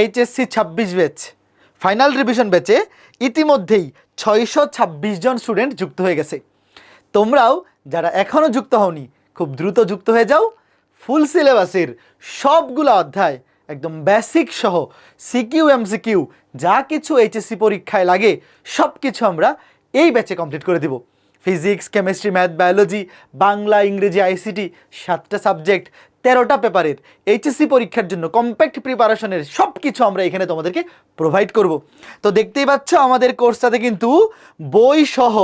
HSC ছাব্বিশ batch. Final revision ব্যাচে ইতিমধ্যেই ছয়শো ছাব্বিশ জন স্টুডেন্ট যুক্ত হয়ে গেছে। তোমরাও যারা এখনও যুক্ত হওনি, খুব দ্রুত যুক্ত হয়ে যাও। ফুল সিলেবাসের সবগুলো অধ্যায় একদম বেসিক সহ সিকিউ, এমসিকিউ, যা কিছু এইচএসসি পরীক্ষায় লাগে সব কিছু আমরা এই ব্যাচে কমপ্লিট করে দিব। Physics chemistry math biology Bangla, ইংরেজি আইসিটি সাতটা সাবজেক্ট তেরোটা পেপারের এইচএসসি পরীক্ষার জন্য কম্প্যাক্ট প্রিপারেশনের সব কিছু আমরা এখানে তোমাদেরকে প্রোভাইড করব। তো দেখতেই পাচ্ছ আমাদের কোর্সটাতে কিন্তু বই সহ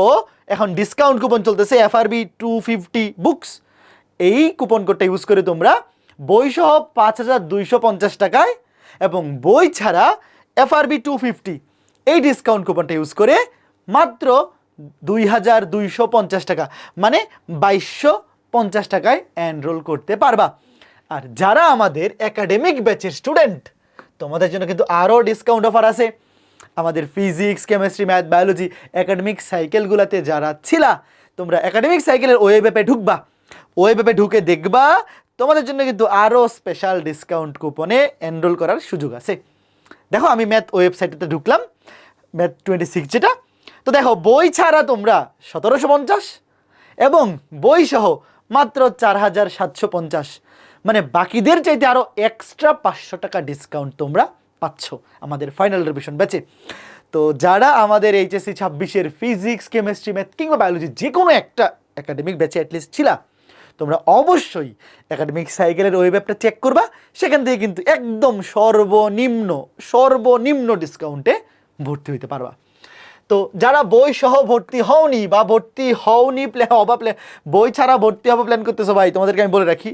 এখন ডিসকাউন্ট কুপন চলতেছে এফআরবি টু ফিফটি বুকস এই কুপন কোডটা ইউজ করে তোমরা বই সহ পাঁচ হাজার দুইশো পঞ্চাশ টাকায় এবং বই ছাড়া এফআরবি টু ফিফটি এই ডিসকাউন্ট কুপনটা ইউজ করে মাত্র দুই হাজার দুইশো পঞ্চাশ টাকা মানে বাইশশো পঞ্চাশ টাকায় এনরোল করতে পারবা। আর যারা আমাদের একাডেমিক ব্যাচের স্টুডেন্ট তোমাদের জন্য কিন্তু আরও ডিসকাউন্ট অফার আছে। আমাদের physics chemistry math biology academic সাইকেলগুলোতে যারা ছিলা, তোমরা একাডেমিক সাইকেলের ওয়েব অ্যাপে ঢুকবা। ওয়েব ঢুকে দেখবা, তোমাদের জন্য কিন্তু আরও স্পেশাল ডিসকাউন্ট কুপনে এনরোল করার সুযোগ আছে। দেখো, আমি ম্যাথ ওয়েবসাইটে ঢুকলাম ম্যাথ টোয়েন্টি সিক্স যেটা। তো দেখো, বই ছাড়া তোমরা সতেরোশো পঞ্চাশ এবং বই সহ মাত্র চার হাজার সাতশো পঞ্চাশ মানে বাকিদের চাইতে আরও এক্সট্রা পাঁচশো টাকা ডিসকাউন্ট তোমরা পাচ্ছ আমাদের ফাইনাল রিভিশন ব্যাচে তো যারা আমাদের এইচএসসি ছাব্বিশের ফিজিক্স কেমিস্ট্রি ম্যাথ কিংবা বায়োলজি যে কোনো একটা একাডেমিক ব্যাচে অ্যাটলিস্ট ছিলা, তোমরা অবশ্যই একাডেমিক সাইকেলের ওয়েব চেক করবা। সেখান থেকে কিন্তু একদম সর্বনিম্ন সর্বনিম্ন ডিসকাউন্টে ভর্তি হইতে পারবা। তো যারা বই সহ ভর্তি হওনি বা ভর্তি হওনি প্ল্যান হবা প্ল্যান বই ছাড়া ভর্তি হবা প্ল্যান করতেছো ভাই, তোমাদেরকে আমি বলে রাখি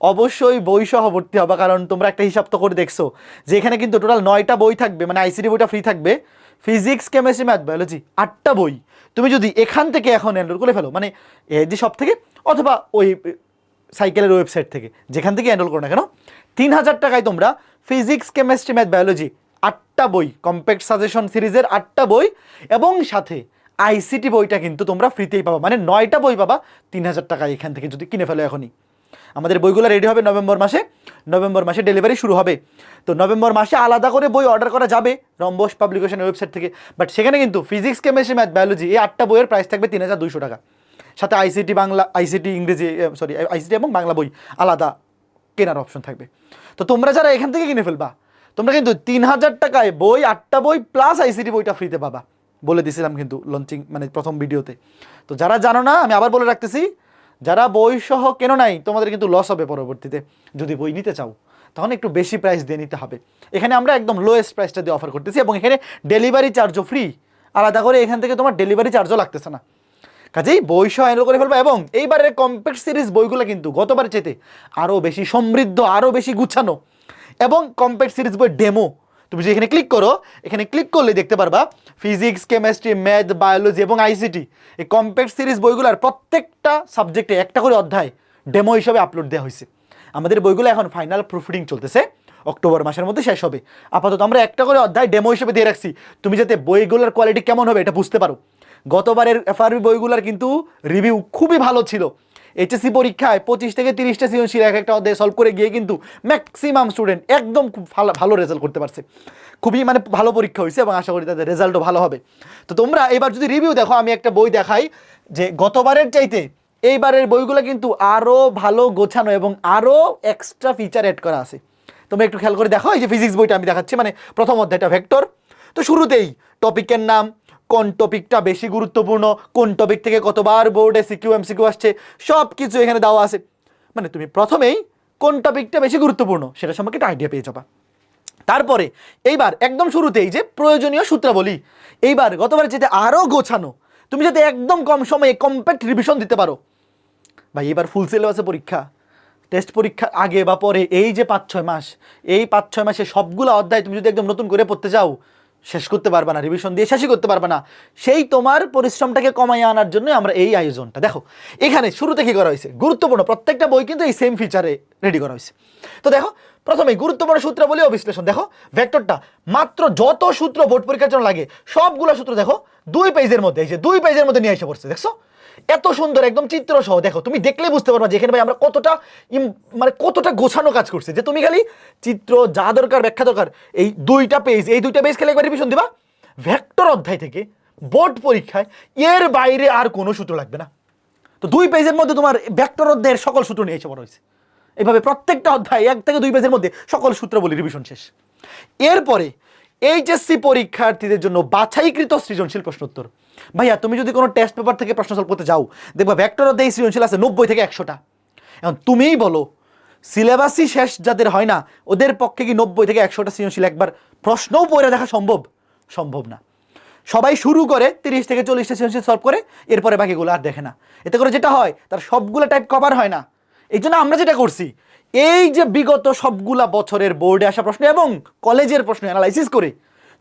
অবশ্যই বই সহ ভর্তি হবা, কারণ তোমরা একটা হিসাব তো করে দেখছ যে এখানে কিন্তু টোটাল নয়টা বই থাকবে মানে আইসিডি বইটা ফ্রি থাকবে। ফিজিক্স কেমিস্ট্রি ম্যাথ বায়োলজি আটটা বই। তুমি যদি এখান থেকে এখন এনরোল করে ফেলো মানে এই যে সব থেকে, অথবা ওই সাইকেলের ওয়েবসাইট থেকে, যেখান থেকে এনরোল করো না কেন, তিন হাজার টাকায় তোমরা ফিজিক্স কেমিস্ট্রি ম্যাথ বায়োলজি আটটা বই কম্প্যাক্ট সাজেশন সিরিজের আটটা বই, এবং সাথে আইসিটি বইটা কিন্তু তোমরা ফ্রিতেই পাবা। মানে নয়টা বই পাবা, তিন হাজার টাকা এখান থেকে যদি কিনে ফেলো এখনই। আমাদের বইগুলো রেডি হবে নভেম্বর মাসে। নভেম্বর মাসে ডেলিভারি শুরু হবে। তো নভেম্বর মাসে আলাদা করে বই অর্ডার করা যাবে রম্বস পাবলিকেশনের ওয়েবসাইট থেকে। বাট সেখানে কিন্তু ফিজিক্স কেমিস্ট্রি ম্যাথ বায়োলজি এই আটটা বইয়ের প্রাইস থাকবে তিন হাজার দুইশো টাকা। সাথে আইসিটি বাংলা আইসিটি ইংরেজি সরি আইসিটি এবং বাংলা বই আলাদা কেনার অপশন থাকবে। তো তোমরা যারা এখান থেকে কিনে ফেলবা, তোমরা কিন্তু তিন হাজার টাকায় বই, আটটা বই প্লাস আইসিটি বইটা ফ্রিতে পাবা। বলে দিয়েছিলাম কিন্তু লঞ্চিং মানে প্রথম ভিডিওতে তো যারা জানো না, আমি আবার বলে রাখতেছি যারা বই সহ কেন নাই, তোমাদের কিন্তু লস হবে পরবর্তীতে। যদি বই নিতে চাও, তখন একটু বেশি প্রাইস দিয়ে নিতে হবে। এখানে আমরা একদম লোয়েস্ট প্রাইসটা দিয়ে অফার করতেছি এবং এখানে ডেলিভারি চার্জও ফ্রি আলাদা করে এখান থেকে তোমার ডেলিভারি চার্জও লাগতেছে না। কাজেই বই সহ করে ফেলব এবং এইবারের কম্প্যাক্ট সিরিজ বইগুলো কিন্তু গতবারের চেতে আরও বেশি সমৃদ্ধ আরও বেশি গুছানো। এবং কম্প্যাক্ট সিরিজ বই ডেমো তুমি যে এখানে ক্লিক করো, এখানে ক্লিক করলে দেখতে পারবা ফিজিক্স কেমিস্ট্রি ম্যাথ বায়োলজি এবং আইসিটি এই কম্প্যাক্ট সিরিজ বইগুলোর প্রত্যেকটা সাবজেক্টে একটা করে অধ্যায় ডেমো হিসাবে আপলোড দেওয়া হয়েছে। আমাদের বইগুলো এখন ফাইনাল প্রুফরিডিং চলতেছে, অক্টোবর মাসের মধ্যে শেষ হবে। আপাতত আমরা একটা করে অধ্যায় ডেমো হিসেবে দিয়ে রাখছি। তুমি যাতে বইগুলোর কোয়ালিটি কেমন হবে এটা বুঝতে পারো। গতবারের এফআরবি বইগুলোর কিন্তু রিভিউ খুবই ভালো ছিল। এইচএসসি পরীক্ষায় পঁচিশ থেকে তিরিশটা সৃজনশীল এক একটা অধ্যায় সলভ করে গিয়ে কিন্তু ম্যাক্সিমাম স্টুডেন্ট একদম খুব ভালো রেজাল্ট করতে পারছে। খুবই মানে ভালো পরীক্ষা হয়েছে এবং আশা করি তাদের রেজাল্টও ভালো হবে। তো তোমরা এবার যদি রিভিউ দেখো, আমি একটা বই দেখাই যে গতবারের চাইতে এইবারের বইগুলো কিন্তু আরও ভালো গোছানো এবং আরও এক্সট্রা ফিচার অ্যাড করা আছে। তোমরা একটু খেয়াল করে দেখো, এই যে ফিজিক্স বইটা আমি দেখাচ্ছি মানে প্রথম অধ্যায়টা ভেক্টর তো শুরুতেই টপিকের নাম কোন টপিকটা বেশি গুরুত্বপূর্ণ, কোন টপিক থেকে কতবার বোর্ডে সিকিউ এমসিকিউ আসছে সব কিছু এখানে দেওয়া আছে। মানে তুমি প্রথমেই কোন টপিকটা বেশি গুরুত্বপূর্ণ সেটা সম্পর্কে একটা আইডিয়া পেয়ে যাবা। তারপরে, এইবার একদম শুরুতেই যে প্রয়োজনীয় সূত্রাবলী, এইবার গতবার যেতে আরও গোছানো, তুমি যাতে একদম কম সময়ে কম্প্যাক্ট রিভিশন দিতে পারো। ভাই এবার ফুল সিলেবাসে পরীক্ষা টেস্ট পরীক্ষা আগে বা পরে, এই যে পাঁচ ছয় মাস, এই পাঁচ ছয় মাসে সবগুলো অধ্যায় তুমি যদি একদম নতুন করে পড়তে চাও শেষ করতে পারবে না রিভিশন দিয়ে শেষই করতে পারবে না। সেই তোমার পরিশ্রমটাকে কমাই আনার জন্য আমরা এই আয়োজনটা। দেখো, এখানে শুরুতে কি করা হয়েছে? গুরুত্বপূর্ণ প্রত্যেকটা বই কিন্তু এই সেম ফিচারে রেডি করা হয়েছে। তো দেখো প্রথমে গুরুত্বপূর্ণ সূত্র বলেও বিশ্লেষণ দেখো ভেক্টরটা মাত্র যত সূত্র বোর্ড পরীক্ষার জন্য লাগে, সবগুলো সূত্র দেখো, দুই পেজের মধ্যে, এই যে দুই পেজের মধ্যে নিয়ে এসে পড়ছে, দেখছ? এত সুন্দর, একদম চিত্র সহ দেখো, তুমি দেখলে বুঝতে পারবা যেখানে ভাই আমরা কতটা মানে কতটা গোছানো কাজ করছি। যে তুমি খালি চিত্র, যা দরকার, ব্যাখ্যা দরকার, এই দুইটা পেজ এই দুইটা পেজ খেলে একবার রিভিশন দিবা। ভেক্টর অধ্যায় থেকে বোর্ড পরীক্ষায়, এর বাইরে আর কোনো সূত্র লাগবে না। তো দুই পেজের মধ্যে তোমার ভেক্টর অধ্যায়ের সকল সূত্র নিয়ে এসে বড় হয়েছে। এইভাবে প্রত্যেকটা অধ্যায়, এক থেকে দুই পেজের মধ্যে সকল সূত্র বলি রিভিশন শেষ। এরপরে, এইচএসসি পরীক্ষার্থীদের জন্য বাছাইকৃত সৃজনশীল প্রশ্নোত্তর। ভাইয়া, তুমি যদি কোনো টেস্ট পেপার থেকে প্রশ্ন সলভ করতে যাও, দেখবা ভেক্টর অধ্যায় সৃজনশীল আছে নব্বই থেকে একশোটা। এখন তুমিই বলো সিলেবাসই শেষ যাদের হয় না, ওদের পক্ষে কি নব্বই থেকে একশোটা সৃজনশীল একবার প্রশ্নও পড়ে দেখা সম্ভব? সম্ভব না। সবাই শুরু করে তিরিশ থেকে চল্লিশটা সৃজনশীল সলভ করে, এরপরে বাকিগুলো আর দেখে না। এতে করে যেটা হয়, তার সবগুলো টাইপ কভার হয় না। এই জন্য আমরা যেটা করছি, এই যে বিগত সবগুলা বছরের বোর্ডে আসা প্রশ্ন এবং কলেজের প্রশ্ন অ্যানালাইসিস করে,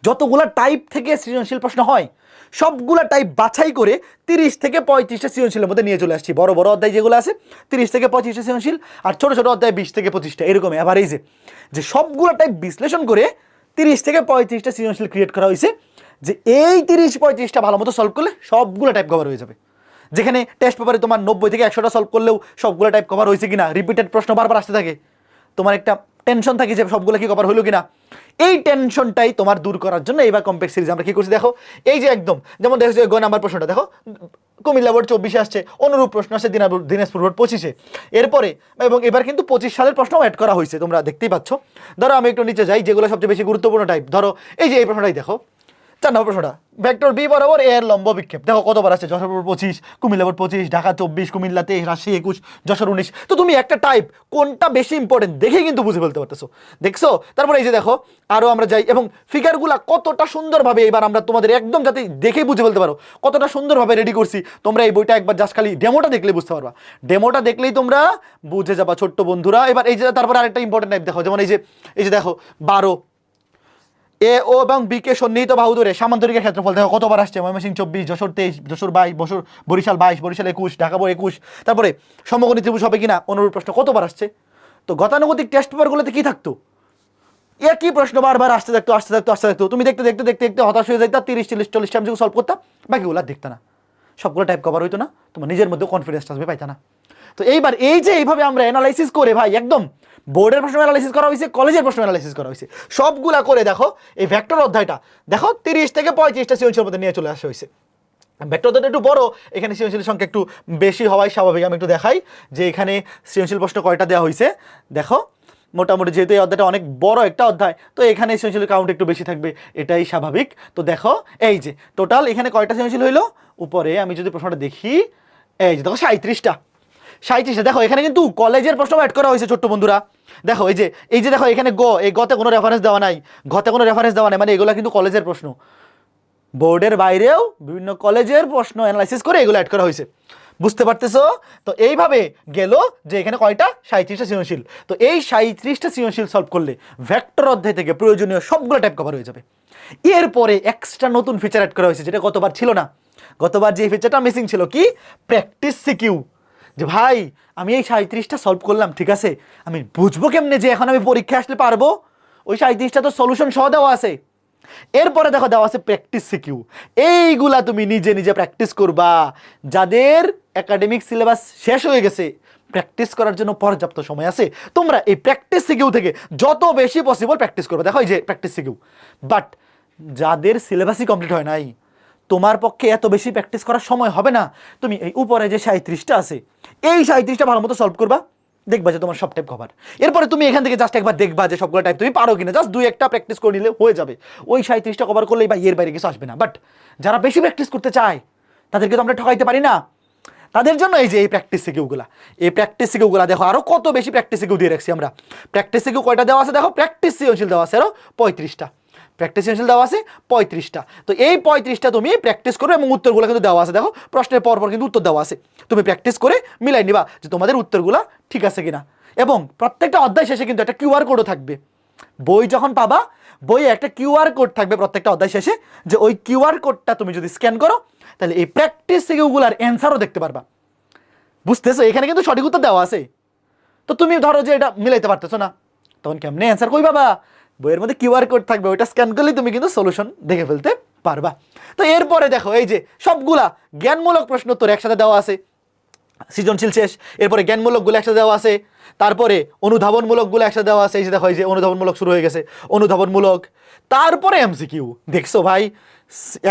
যতগুলা টাইপ থেকে সৃজনশীল প্রশ্ন হয় সবগুলা টাইপ বাছাই করে তিরিশ থেকে পঁয়ত্রিশটা সৃজনশীলের মধ্যে নিয়ে চলে আসছি। বড় বড় অধ্যায় যেগুলো আছে, তিরিশ থেকে পঁচিশটা সৃজনশীল আর ছোট ছোট অধ্যায় বিশ থেকে পঁচিশটা এরকম অ্যাভারেজে যে সবগুলো টাইপ বিশ্লেষণ করে তিরিশ থেকে পঁয়ত্রিশটা সৃজনশীল ক্রিয়েট করা হয়েছে, যে এই তিরিশ পঁয়ত্রিশটা ভালো মতো সলভ করলে সবগুলো টাইপ কভার হয়ে যাবে। যেখানে টেস্ট পেপারে তোমার নব্বই থেকে একশোটা সলভ করলেও সবগুলো টাইপ কভার হয়েছে কিনা রিপিটেড প্রশ্ন বারবার আসতে থাকে। তোমার একটা টেনশন থাকে যে সবগুলো কি কভার হলো কিনা। এই টেনশনটাই তোমার দূর করার জন্য এইবার কম্প্যাক্ট সিরিজ আমরা কি করছি, দেখো? এই যে একদম, যেমন দেখো যে গ নাম্বার প্রশ্নটা, দেখো? কুমিল্লা বোর্ড চব্বিশে আসছে, অনুরূপ প্রশ্ন আসছে দিনাজপুর দিনাজপুর বোর্ড পঁচিশে। এরপরে, এবং এবার কিন্তু পঁচিশ সালের প্রশ্নও অ্যাড করা হয়েছে, তোমরা দেখতেই পাচ্ছ। ধরো আমি একটু নিচে যাই, যেগুলো সবচেয়ে বেশি গুরুত্বপূর্ণ টাইপ ধরো, এই যে এই প্রশ্নটাই দেখো। চার নম্বর প্রশ্নটা। ভেক্টর বি বরাবর এর লম্ব বিক্ষেপ। দেখো কতবার আছে যশোর পঁচিশ কুমিল্লা বোর্ড পঁচিশ, ঢাকা চব্বিশ, কুমিল্লা তেইশ, রাজশাহী একুশ, যশোর উনিশ। তো তুমি একটা টাইপ কোনটা বেশি ইম্পর্টেন্ট দেখেই কিন্তু বুঝে ফেলতে পারতেছো। দেখছ? তারপরে এই যে দেখো আরও আমরা যাই এবং ফিগারগুলা কতটা সুন্দরভাবে এবার আমরা তোমাদের একদম যাতে দেখেই বুঝে ফেলতে পারো। কতটা সুন্দরভাবে রেডি করছি, তোমরা এই বইটা একবার জাস্ট খালি ডেমোটা দেখলে বুঝতে পারবা। ডেমোটা দেখলেই তোমরা বুঝে যাবা, ছোট্ট বন্ধুরা। এবার এই যে তারপরে আরেকটা ইম্পর্টেন্ট টাইপ দেখো, যেমন এই যে এই যে দেখো, বারো। এ ও এবং বি কে সন্নিহিত বাহু ধরে সামান্তরিকের ক্ষেত্রফল দেখো কতবার আসছে ময়মনসিংহ চব্বিশ যশোর তেইশ যশোর বাইশ বছর বরিশাল বাইশ বরিশাল একুশ ঢাকা বোর্ড একুশ তারপরে সমগণী ত্রিভুজ হবে কিনা অনুরূপ প্রশ্ন কতবার আসছে তো গতানুগতিক টেস্ট পেপারগুলোতে কি থাকতো একই প্রশ্ন বারবার আসতে থাকতো আসতে থাকতো আসতে থাকতো তুমি দেখতে দেখতে দেখতে দেখতে হতাশ হয়ে যাইতা তিরিশ চল্লিশ চল্লিশ টাইম সলভ করতাম বাকিগুলো আর দেখতে না সবগুলো টাইপ কভার হইতো না তোমার নিজের মধ্যে কনফিডেন্স আসবে পাইতা না তো এইবার এই যে এইভাবে আমরা অ্যানালাইসিস করে ভাই, একদম বোর্ডের প্রশ্ন অ্যানালাইসিস করা হয়েছে, কলেজের প্রশ্ন অ্যানালাইসিস করা হয়েছে। সবগুলা করে দেখো, এই ভেক্টর অধ্যায়টা, দেখো তিরিশ থেকে পঁয়ত্রিশটা সৃজনশীল মধ্যে নিয়ে চলে আসা হয়েছে। ভেক্টর অধ্যায়টা একটু বড়, এখানে সৃজনশীল সংখ্যা একটু বেশি হওয়াই স্বাভাবিক আমি একটু দেখাই যে এখানে সৃজনশীল প্রশ্ন কয়টা দেওয়া হয়েছে। দেখো, মোটামুটি যেহেতু এই অধ্যায়টা অনেক বড় একটা অধ্যায়, তো এখানে সৃজনশীল কাউন্ট একটু বেশি থাকবে, এটাই স্বাভাবিক। তো দেখো, এই যে টোটাল এখানে কয়টা সৃজনশীল হইল? উপরে আমি যদি প্রশ্নটা দেখি, এই যে দেখো সাঁত্রিশটা সাঁত্রিশটা দেখো, এখানে কিন্তু কলেজের প্রশ্ন অ্যাড করা হয়েছে ছোট্ট বন্ধুরা। দেখো, এই যে এই যে দেখো, এখানে গ এই গতে কোনো রেফারেন্স দেওয়া নাই। ঘতে কোনো রেফারেন্স দেওয়া নাই মানে এগুলো কিন্তু কলেজের প্রশ্ন। বোর্ডের বাইরেও বিভিন্ন কলেজের প্রশ্ন অ্যানালাইসিস করে এগুলো অ্যাড করা হয়েছে। বুঝতে পারতেছো? তো এইভাবে গেল যে এখানে কয়টা? সাঁত্রিশটা সৃজনশীল। তো এই সাঁত্রিশটা সৃজনশীল সলভ করলে ভ্যাক্টর অধ্যায় থেকে প্রয়োজনীয় সবগুলো টাইপ কভার হয়ে যাবে। এরপরে এক্সট্রা নতুন ফিচার অ্যাড করা হয়েছে, যেটা গতবার ছিল না। গতবার যে ফিচারটা মিসিং ছিল কি? প্র্যাকটিস সিকিউ যে ভাই, আমি এই সাঁত্রিশটা সলভ করলাম, ঠিক আছে? আমি বুঝব কেমনে যে এখন আমি পরীক্ষা আসলে পারব? ওই সাঁত্রিশটা তো সলিউশন সহ দেওয়া আছে। এরপরে দেখো দেওয়া আছে প্র্যাকটিস সিকিউ এইগুলা তুমি নিজে নিজে প্র্যাকটিস করবা। যাদের একাডেমিক সিলেবাস শেষ হয়ে গেছে প্র্যাকটিস করার জন্য পর্যাপ্ত সময় আছে, তোমরা এই প্র্যাকটিস সিকিউ থেকে যত বেশি পসিবল প্র্যাকটিস করবে। দেখো এই যে প্র্যাকটিস সিকিউ বাট যাদের সিলেবাসই কমপ্লিট হয় নাই তোমার পক্ষে এত বেশি প্র্যাকটিস করার সময় হবে না। তুমি এই উপরে যে সাঁত্রিশটা আছে, এই সাঁত্রিশটা ভালো মতো সলভ করবা, দেখবা যে তোমার সব টাইপ কভার এরপরে তুমি এখান থেকে জাস্ট একবার দেখবা যে সবগুলো টাইপ তুমি পারো কিনা। জাস্ট দুই একটা প্র্যাকটিস করে নিলে হয়ে যাবে। ওই সাঁত্রিশটা কভার করলেই বা এর বাইরে কিছু আসবে না। বাট যারা বেশি প্র্যাকটিস করতে চায়, তাদেরকে তো আমরা ঠকাইতে পারি না। তাদের জন্য এই যে এই প্র্যাকটিস সিকিউগুলা এই প্র্যাকটিস সিকিউগুলা দেখো আরও কত বেশি প্র্যাকটিস সিকিউ দিয়ে রাখছি আমরা। প্র্যাকটিস সিকিউ কয়টা দেওয়া আছে? দেখো প্র্যাকটিস সৃজনশীল দেওয়া আছে আরও পঁয়ত্রিশটা। প্র্যাকটিস সৃজনশীল দেওয়া আছে, পঁয়ত্রিশটা। তো এই পঁয়ত্রিশটা তুমি প্র্যাকটিস করবে এবং উত্তরগুলো কিন্তু দেওয়া আছে। দেখো, প্রশ্নের পর পর কিন্তু উত্তর দেওয়া আছে। তুমি প্র্যাকটিস করে মিলাই নিবা যে তোমাদের উত্তরগুলো ঠিক আছে কিনা। এবং প্রত্যেকটা অধ্যায় শেষে কিন্তু একটা কিউআর কোডও থাকবে। বই যখন পাবা, বইয়ে একটা কিউআর কোড থাকবে প্রত্যেকটা অধ্যায় শেষে, যে ওই কিউআর কোডটা তুমি যদি স্ক্যান করো, তাহলে এই প্র্যাকটিস সিকিউগুলার অ্যান্সারও দেখতে পারবা। বুঝতেছো? এখানে কিন্তু সঠিক উত্তর দেওয়া আছে। তো তুমি ধরো যে এটা মিলাইতে পারতেছো না, তখন কেমনে অ্যান্সার কই বাবা বইয়ের মধ্যে কিউআর কোড থাকবে, ওইটা স্ক্যান করলেই তুমি কিন্তু সলিউশন দেখে ফেলতে পারবা। তো এরপরে দেখো, এই যে সবগুলা জ্ঞানমূলক প্রশ্ন তোর একসাথে দেওয়া আছে। সৃজনশীল শেষ, এরপরে জ্ঞানমূলকগুলো একসাথে দেওয়া আছে। তারপরে অনুধাবনমূলকগুলো একসাথে দেওয়া আছে, এই যে দেখো যে অনুধাবনমূলক শুরু হয়ে গেছে, অনুধাবনমূলক। তারপরে এমসিকিউ দেখছ ভাই,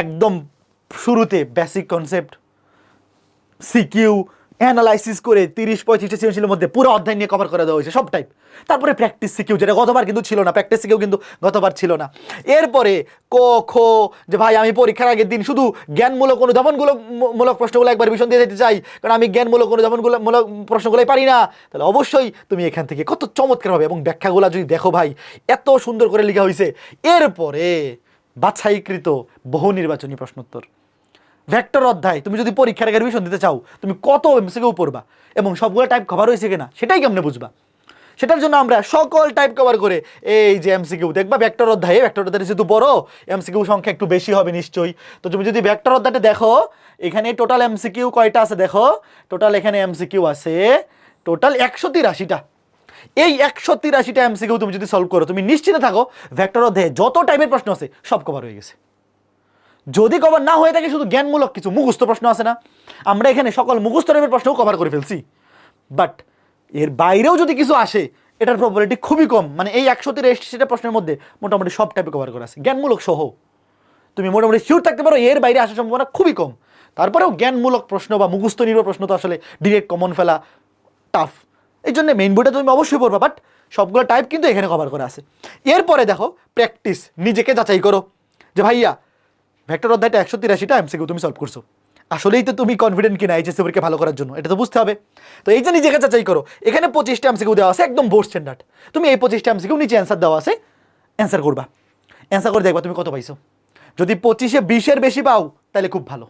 একদম শুরুতে বেসিক কনসেপ্ট সিকিউ অ্যানালাইসিস করে তিরিশ পঁয়ত্রিশটা সৃজনশীলের মধ্যে পুরো অধ্যায় নিয়ে কভার করে দেওয়া হয়েছে, সব টাইপ তারপরে প্র্যাকটিস সিকিউ যেটা গতবার কিন্তু ছিল না প্র্যাকটিস সিকিউ কিন্তু গতবার ছিল না। এরপরে ক, খ, যে ভাই, আমি পরীক্ষার আগের দিন শুধু জ্ঞানমূলক অনুধাবনগুলো মূলক প্রশ্নগুলো একবার ভীষণ দিয়ে যেতে চাই, কারণ আমি জ্ঞানমূলক অনুধাবনগুলো, মূলক প্রশ্নগুলোই পারি না, তাহলে অবশ্যই তুমি এখান থেকে কত চমৎকার হবে, এবং ব্যাখ্যাগুলো যদি দেখো ভাই, এত সুন্দর করে লেখা হয়েছে। এরপরে বাছাইকৃত বহু নির্বাচনী প্রশ্নোত্তর। ভেক্টর অধ্যায়, তুমি যদি পরীক্ষার আগে রিভিশন দিতে চাও, তুমি কত এমসিকিউ পড়বা এবং সবগুলো টাইপ কভার হয়েছে কিনা, সেটাই কেমনে বুঝবা? সেটার জন্য আমরা সকল টাইপ কভার করে এই যে এমসিকিউ দেখবা ভেক্টর অধ্যায়ে, ভেক্টর অধ্যায় যেহেতু বড় এমসিকিউ সংখ্যা একটু বেশি হবে নিশ্চয়ই। তো তুমি যদি ভেক্টর অধ্যায়টা দেখো, এখানে টোটাল এমসিকিউ কয়টা আছে দেখো? টোটাল এখানে এমসিকিউ আছে টোটাল একশো তিরাশিটা। এই একশো তিরাশিটা এমসিকিউ তুমি যদি সলভ করো, তুমি নিশ্চিত থাকো, ভেক্টর অধ্যায়ে যত টাইপের প্রশ্ন আছে, সব কভার হয়ে গেছে। যদি কভার না হয়ে থাকে, শুধু জ্ঞানমূলক কিছু মুখস্থ প্রশ্ন আছে না। আমরা এখানে সকল মুখস্থ টাইপের প্রশ্নও কভার করে ফেলছি। বাট এর বাইরেও যদি কিছু আসে, এটার প্রবাবিলিটি খুবই কম। মানে এই একশো তিরাশিটা প্রশ্নের মধ্যে মোটামুটি সব টাইপে কভার করা আছে। জ্ঞানমূলক সহ। তুমি মোটামুটি শিওর থাকতে পারো, এর বাইরে আসার সম্ভাবনা খুবই কম। তারপরেও জ্ঞানমূলক প্রশ্ন বা মুখস্থ নির্ভর প্রশ্ন তো আসলে ডিরেক্ট কমন ফেলা টাফ এই জন্য মেইন বইটা তুমি অবশ্যই পড়বা বাট সবগুলো টাইপ কিন্তু এখানে কভার করা আছে। এরপরে দেখো প্র্যাকটিস নিজেকে যাচাই করো। যে ভাইয়া ভেক্টর অধ্যায়টা একশো তিরাশিটা এমসিকিউ তুমি সলভ করছ। আসলেই তো তুমি কনফিডেন্ট কিনা এইচএসসি পরীক্ষা ভালো করার জন্য, এটা তো বুঝতে হবে। তো এই যে নিজেকে যাচাই করো, এখানে পঁচিশটা এমসিকিউ দেওয়া আছে, একদম বোর্ড স্ট্যান্ডার্ড তুমি এই পঁচিশটা এমসিকিউ নিচে অ্যান্সার দেওয়া আছে অ্যান্সার করবা। অ্যান্সার করে দেখবা তুমি কত পাইছো। যদি পঁচিশে বিশের বেশি পাও, তাহলে খুব ভালো।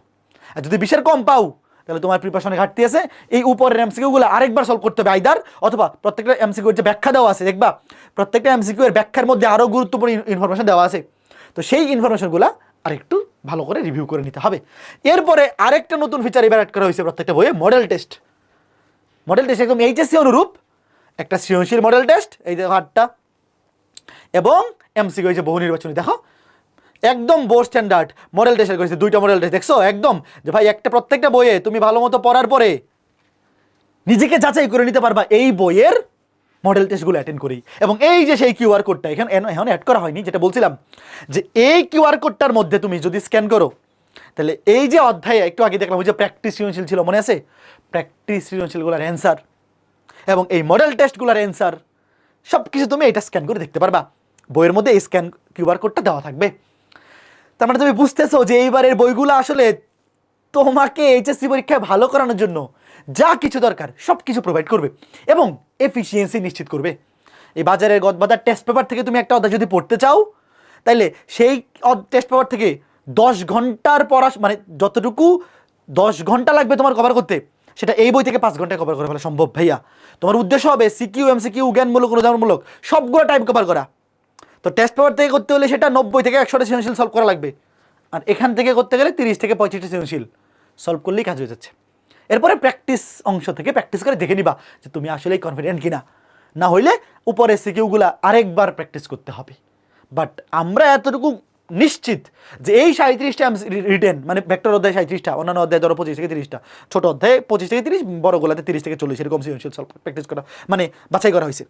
আর যদি বিশের কম পাও, তাহলে তোমার প্রিপারেশনে ঘাটতি আছে। এই উপরের এমসিকিউগুলো আরেকবার সলভ করতে হবে আইদার অথবা প্রত্যেকটা এমসিকিউর যে ব্যাখ্যা দেওয়া আছে, দেখবা, প্রত্যেকটা এমসিকিউ এর ব্যাখ্যার মধ্যে আরও গুরুত্বপূর্ণ ইনফরমেশন দেওয়া আছে। তো সেই ইনফরমেশনগুলো আরেকটু ভালো করে রিভিউ করে নিতে হবে। এরপরে আরেকটা নতুন ফিচার এবার অ্যাড করা হয়েছে প্রত্যেকটা বইয়ে মডেল টেস্ট মডেল টেস্ট একদম এইচএসসি অনুরূপ। একটা সৃজনশীল মডেল টেস্ট এই দেখো আটটা এবং এমসিকিউ হয়েছে বহু নির্বাচনী, দেখো। একদম বোর্ড স্ট্যান্ডার্ড মডেল টেস্ট করেছে, দুইটা মডেল টেস্ট দেখছ? একদম। যে ভাই, একটা প্রত্যেকটা বইয়ে তুমি ভালো মতো পড়ার পরে নিজেকে যাচাই করে নিতে পারবা। এই বইয়ের মডেল টেস্টগুলো অ্যাটেন্ড করি। এবং এই যে সেই কিউআর কোডটা এখানে, এখন অ্যাড করা হয়নি, যেটা বলছিলাম যে এই কিউআর কোডটার মধ্যে তুমি যদি স্ক্যান করো, তাহলে এই যে অধ্যায়ে একটু আগে দেখলাম, ওই যে প্র্যাকটিস সৃজনশীল ছিল, মনে আছে? প্র্যাকটিস সৃজনশীলগুলোর অ্যান্সার এবং এই মডেল টেস্টগুলোর অ্যান্সার সব কিছু তুমি এটা স্ক্যান করে দেখতে পারবা। বইয়ের মধ্যে এই স্ক্যান কিউআর কোডটা দেওয়া থাকবে। তার মানে তুমি বুঝতেছো যে এইবারের বইগুলো আসলে তোমাকে এইচএসসি পরীক্ষায় ভালো করানোর জন্য যা কিছু দরকার সব কিছু প্রোভাইড করবে এবং এফিসিয়েন্সি নিশ্চিত করবে। এই বাজারের গদবাজার টেস্ট পেপার থেকে তুমি একটা অধ্যায় যদি পড়তে চাও, তাইলে সেই টেস্ট পেপার থেকে দশ ঘণ্টার পড়া মানে যতটুকু দশ ঘণ্টা লাগবে তোমার কভার করতে, সেটা এই বই থেকে পাঁচ ঘন্টায় কভার করে ফেলা সম্ভব ভাইয়া। তোমার উদ্দেশ্য হবে সিকিউ এমসিকিউ জ্ঞানমূলক, অনুদানমূলক, সবগুলো টাইম কভার করা। তো টেস্ট পেপার থেকে করতে হলে সেটা নব্বই থেকে একশোটা সৃজনশীল সলভ করা লাগবে। আর এখান থেকে করতে গেলে তিরিশ থেকে পঁয়ত্রিশটা সৃজনশীল সলভ করলেই কাজ হয়ে যাচ্ছে। এরপরে প্র্যাকটিস অংশ থেকে প্র্যাকটিস করে দেখে নিবা যে তুমি আসলেই কনফিডেন্ট কিনা। না হইলে উপরে সিকিউগুলা আরেকবার প্র্যাকটিস করতে হবে। বাট আমরা এতটুকু নিশ্চিত যে এই সাঁত্রিশটা রিটেন মানে ভেক্টর অধ্যায় সাঁত্রিশটা অন্যান্য অধ্যায় ধরো পঁচিশ থেকে তিরিশটা, ছোট অধ্যায়ে পঁচিশ থেকে তিরিশ বড়গুলোতে তিরিশ থেকে চল্লিশ, এরকম সৃজনশীল সলভ প্র্যাকটিস করা মানে বাছাই করা হয়েছে।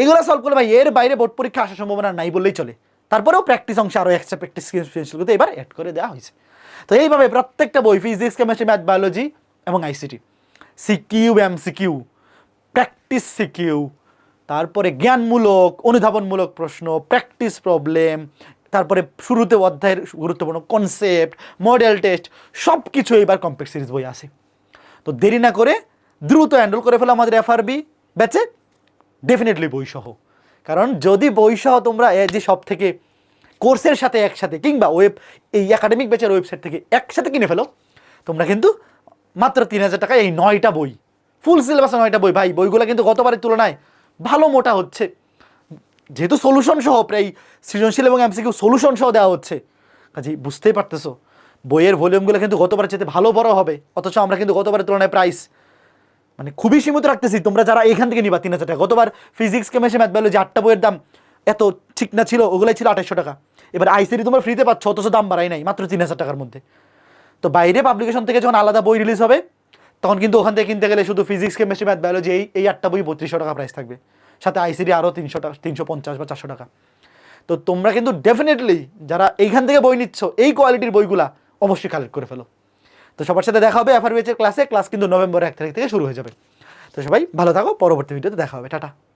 এগুলো সলভ করলে ভাই, এর বাইরে বোর্ড পরীক্ষা আসার সম্ভাবনা নাই বললেই চলে। তারপরেও প্র্যাকটিস অংশে আরও এক্সট্রা প্র্যাকটিস সৃজনশীলগুলো এবার অ্যাড করে দেওয়া হয়েছে। তো এইভাবে প্রত্যেকটা বই ফিজিক্স কেমিস্ট্রি ম্যাথ বায়োলজি এবং ICT CQ MCQ practice CQ তারপরে জ্ঞানমূলক, অনুধাবনমূলক প্রশ্ন প্র্যাকটিস প্রবলেম তারপরে শুরুতে অধ্যায়ের গুরুত্বপূর্ণ কনসেপ্ট মডেল টেস্ট সব কিছু এবার কমপ্লেক্স সিরিজ বই আছে। তো দেরি না করে দ্রুত হ্যান্ডেল করে ফেলো আমাদের এফআরবি ব্যাচে ডেফিনেটলি বইসহ কারণ যদি বইসহ তোমরা এ যে সব থেকে কোর্সের সাথে একসাথে কিংবা ওয়েব এই একাডেমিক ব্যাচের ওয়েবসাইট থেকে একসাথে কিনে ফেলো, তোমরা কিন্তু মাত্র তিন হাজার টাকায় এই নয়টা বই ফুল সিলেবাসে নয়টা বই। ভাই, বইগুলো কিন্তু গতবারের তুলনায় ভালো মোটা হচ্ছে। যেহেতু সলিউশন সহ প্রায় সৃজনশীল এবং এমসিকিউ সলিউশন সহ দেওয়া হচ্ছে। কাজেই বুঝতেই পারতেছো, বইয়ের ভলিউমগুলো কিন্তু গতবারের চেয়ে ভালো বড় হবে। অথচ আমরা কিন্তু গতবারের তুলনায় প্রাইস মানে খুবই সীমিত রাখতেছি। তোমরা যারা এখান থেকে নিবা তিন হাজার টাকা, গতবার ফিজিক্স কেমিস্ট্রি ম্যাথ বায়োলজি আটটা বইয়ের দাম এত ঠিক না ছিল, ওগুলাই ছিল আঠাইশশো টাকা। এবার আইসিডি তোমরা ফ্রিতে পাচ্ছ, অথচ দাম বাড়াই নাই, মাত্র তিন হাজার টাকার মধ্যে। তো বাইরে পাবলিকেশন থেকে যখন আলাদা বই রিলিজ হবে, তখন কিন্তু ওখান থেকে কিনতে গেলে শুধু ফিজিক্স কেমিস্ট্রি ম্যাথ বায়োলজি এই এই আটটা বই বত্রিশশো টাকা প্রাইস থাকবে। সাথে আইসিডি আরও তিনশো টাকা, তিনশো পঞ্চাশ বা চারশো টাকা। তো তোমরা কিন্তু ডেফিনেটলি যারা এইখান থেকে বই নিচ্ছ, এই কোয়ালিটির বইগুলা অবশ্যই কালেক্ট করে ফেলো। তো সবার সাথে দেখা হবে এফআরবিএচের ক্লাসে ক্লাস কিন্তু নভেম্বর এক তারিখ থেকে শুরু হয়ে যাবে। তো সবাই ভালো থাকো, পরবর্তী ভিডিওতে দেখা হবে। টাটা।